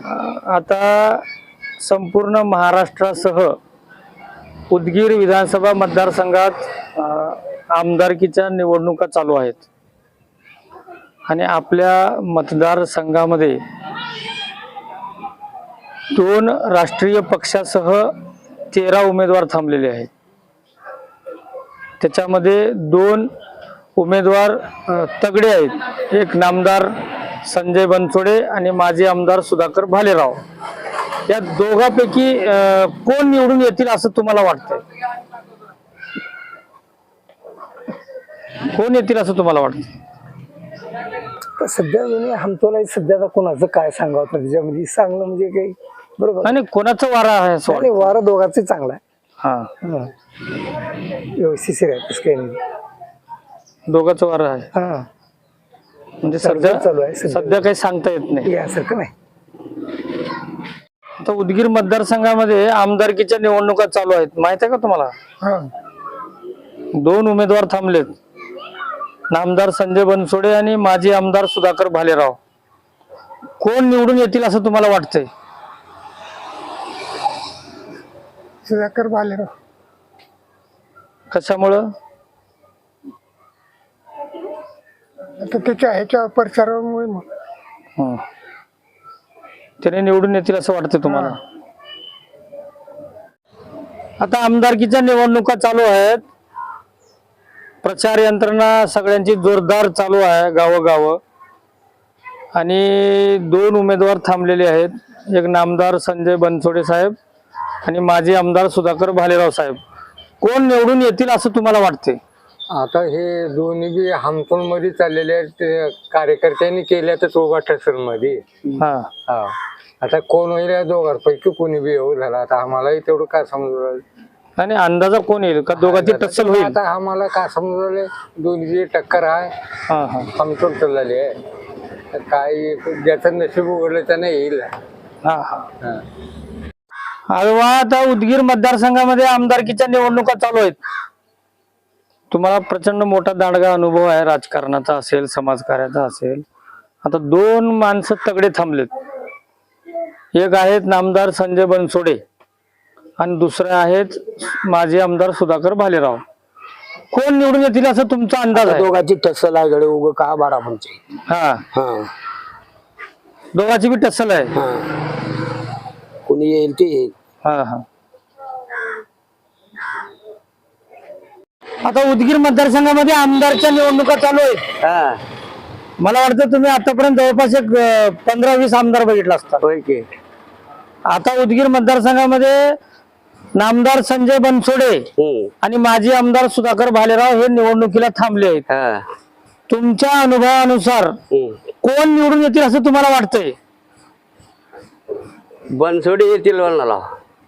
आता संपूर्ण महाराष्ट्रासह उदगीर विधानसभा मतदारसंघात आमदारकीच्या निवडणुका चालू आहेत. आणि आपल्या मतदारसंघामध्ये दोन राष्ट्रीय पक्षासह तेरा उमेदवार थांबलेले आहेत. त्याच्यामध्ये दोन उमेदवार तगडे आहेत. एक नामदार संजय बनसोडे आणि माजी आमदार सुधाकर भालेराव. या दोघांपैकी कोण निवडून येतील असं तुम्हाला वाटतंय? कोण येतील असं तुम्हाला वाटतं तर सध्या म्हणजे हमतोला सध्याचा कोणाचं काय सांगावं आता त्याच्यामध्ये? चांगलं म्हणजे काही बरोबर. आणि कोणाचं वारा आहे असं आणि वाटतं? वारा दोघांचं चांगला आहे. हा. हं. व्यवस्थित आहे तसं काही नाही. दोघांचं वारा आहे. हा. म्हणजे सध्या चालू आहे, सध्या. काही सांगता येत नाही. यासारखं नाही. आता उदगीर मतदारसंघामध्ये आमदारकीच्या निवडणुका चालू आहेत. माहीत आहे का तुम्हाला? हा. दोन उमेदवार थांबलेत. नामदार संजय बनसोडे आणि माजी आमदार सुधाकर भालेराव. कोण निवडून येतील असं तुम्हाला वाटतंय? सुधाकर बालेराव कशामुळं? आता त्याच्या ह्याच्या प्रचारामुळे मग. हं. त्याने निवडून येतील असं वाटतं तुम्हाला? आता आमदारकीच्या निवडणुका चालू आहेत. प्रचार यंत्रणा सगळ्यांची जोरदार चालू आहे गावोगाव. आणि दोन उमेदवार थांबलेले आहेत. एक नामदार संजय बनसोडे साहेब आणि माजी आमदार सुधाकर भालेराव साहेब. कोण निवडून येतील असं तुम्हाला वाटते आता हे दोन्ही बी हमतोलमध्ये चाललेले आहेत ते कार्यकर्त्यांनी केल्या तर चौघा ठसरमध्ये. हा. हा. आता कोण होईल या दोघांपैकी कोणी बी येऊ झाला. आता आम्हालाही तेवढं काय समजून राहिलं. आणि अंदाजा कोण येईल? का दोघांची टक्सल होईल? आता आम्हाला काय समजून राहिले? दोन्ही टक्कर आहे हा हा. चाललेली आहे. तर काय ज्याचं नशीब उघडलं त्यानं येईल. हा हा. हा. अरे वा आता उदगीर मतदारसंघामध्ये आमदारकीच्या निवडणुका चालू आहेत. तुम्हाला प्रचंड मोठा दांडगा अनुभव आहे राजकारणाचा असेल समाजकार्याचा असेल. आता दोन माणसं तगडे थांबलेत. एक आहेत नामदार संजय बनसोडे आणि दुसरे आहेत माजी आमदार सुधाकर भालेराव. कोण निवडून येतील असं तुमचा अंदाज आहे? दोघांची टसल आहे गडे उग का बारा म्हणजे हा. हा. दोघांची बी टसल आहे. हा. कोणी येईल ते येईल. हा हा. आता उदगीर मतदारसंघामध्ये आमदारच्या निवडणुका चालू आहेत. मला वाटतं तुम्ही आतापर्यंत जवळपास एक पंधरा वीस आमदार बघितला असता. होय की. आता उदगीर मतदारसंघामध्ये नामदार संजय बनसोडे आणि माजी आमदार सुधाकर भालेराव हे निवडणुकीला थांबले आहेत. हा. तुमच्या अनुभवानुसार कोण निवडून येतील असं तुम्हाला वाटतंय? बनसोडे येतील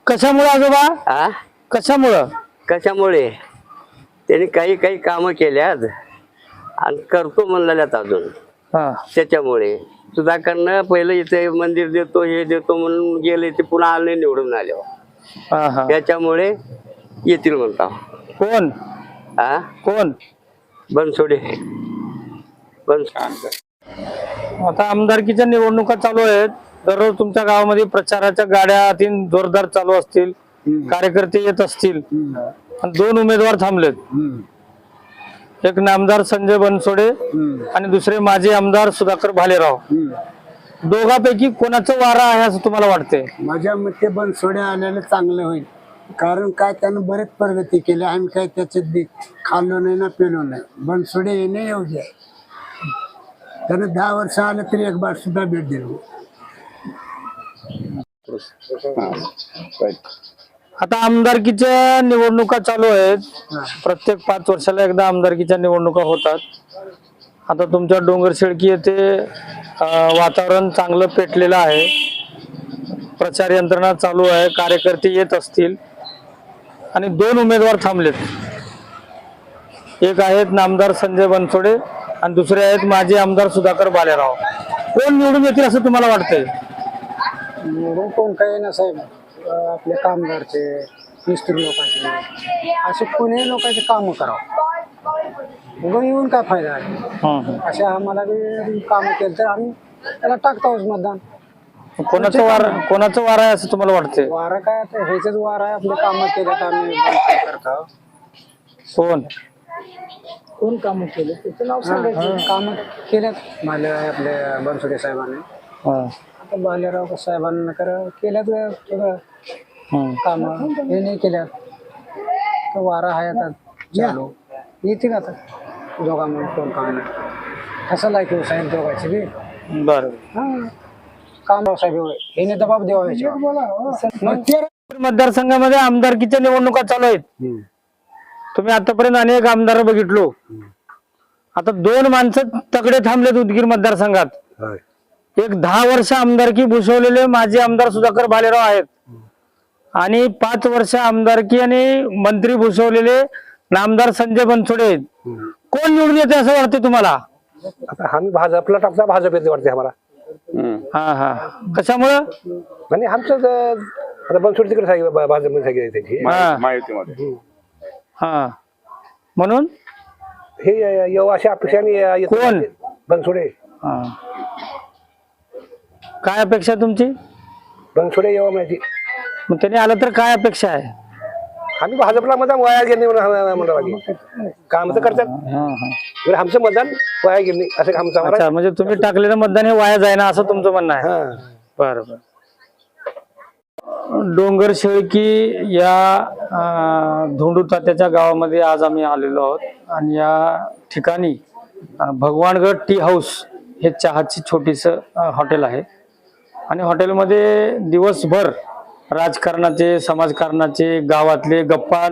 कशामुळे आजोबा? हा कशामुळं? कशामुळे? त्यांनी काही काही कामं केल्यात आणि करतो म्हणलेल्यात अजून. हा. त्याच्यामुळे सुधाकरनं पहिलं इथे मंदिर देतो हे देतो म्हणून गेले ते पुन्हा आले निवडून आले. हा हा. त्याच्यामुळे येतील म्हणता. कोण? हा कोण? बनसोडे. बन आता आमदारकीच्या निवडणुका चालू आहेत. दररोज तुमच्या गावामध्ये प्रचाराच्या गाड्या जोरदार चालू असतील. कार्यकर्ते येत असतील. आणि दोन उमेदवार थांबलेत. एक नामदार संजय बनसोडे आणि दुसरे माजी आमदार सुधाकर भालेराव. दोघांपैकी कोणाचं वारा आहे असं तुम्हाला वाटतंय? माझ्या मते बनसोडे आलेलं चांगलं होईल. कारण काय त्यानं बरेच प्रगती केली आम्ही काय त्याच्यात बी खाल्लो नाही ना पेलो नाही बनसोडे येणे योग्य आहे. त्यानं दहा वर्ष आलं तरी एक बार सुद्धा भेट दिली. आता आमदारकीच्या निवडणुका चालू आहेत. प्रत्येक पाच वर्षाला एकदा आमदारकीच्या निवडणुका होतात. आता तुमच्या डोंगर शेळकी येथे वातावरण चांगलं पेटलेलं आहे. प्रचार यंत्रणा चालू आहे. कार्यकर्ते येत असतील. आणि दोन उमेदवार थांबलेत. एक आहेत नामदार संजय बनसोडे आणि दुसरे आहेत माजी आमदार सुधाकर बालेराव. कोण निवडून येतील असं तुम्हाला वाटतंय? निवडून कोण काही ना साहेब. अं, आपले कामगारचे मिस्त्री लोकांचे असे कोणी लोकांचे कामं करावं. उभं येऊन काय फायदा आहे. असे आम्हाला बी कामं केलं तर आम्ही त्याला टाकतोच मतदान. कोणाचं वार कोणाचं वार आहे असं तुम्हाला वाटतंय? वारा काय आता? ह्याच्याच वारा आहे आपले कामं केल्यात आम्ही बनसोडे करतो? कोण? कोण कामं केले? त्याचं नाव सांगायचं कामं केल्यात माले आपले बनसोडे साहेबांनी. हा. बालेराव साहेबांना कर. केल्यात हम्म. काम. हे नाही केल्यात. तर वारा आहे आता चालू. येतील आता? दोघांमध्ये कोण काम नाही. कसं लायक साहेब दोघांचे बी. बरं. हा. काम साहेब एवढे. हे दबाब याच्यावर. मग ते मतदारसंघामध्ये आमदारकीच्या निवडणुका चालू आहेत? तुम्ही आतापर्यंत अनेक आमदार बघितलो. आता दोन माणसं तगडे थांबलेत उदगीर मतदारसंघात. एक दहा वर्ष आमदारकी भूषवलेले माजी आमदार सुधाकर भालेराव आहेत. आणि पाच वर्ष आमदारकी आणि मंत्री भूषवलेले नामदार संजय बनसोडे आहेत. कोण निवडून येते असं वाटते तुम्हाला? आता आम्ही भाजपला टाकता भाजप येते वाटते आम्हाला. हा हा. कशामुळं? आणि आमचं आता बनसोड तिकडे सांगितलं भाजपमध्ये सांगितलं त्याची. हा. हा. म्हणून? हे येऊ अशी अपेक्षा आणि येत कोण? बनसोडे. हा. काय अपेक्षा तुमची? बनसोडे येऊ माहिती मग त्याने आलं तर काय अपेक्षा आहे? आम्ही भाजपला मतदान वाया गेले म्हणून काम तर करतात. हा, हा. बरं आमचं मतदान वाया गेले असं आमचं आम्हाला अच्छा म्हणजे तुम्ही टाकलेलं मतदान हे वाया जाईना असं तुमचं म्हणणं आहे. हा. बरं बरं. डोंगर शेळकी या धोंडू तात्याच्या गावामध्ये आज आम्ही आलेलो आहोत. आणि या ठिकाणी अं, भगवानगड टी हाऊस हे चहाची छोटीस हॉटेल आहे. आणि हॉटेलमध्ये दिवसभर राजकारणाचे समाजकारणाचे गावातले गप्पा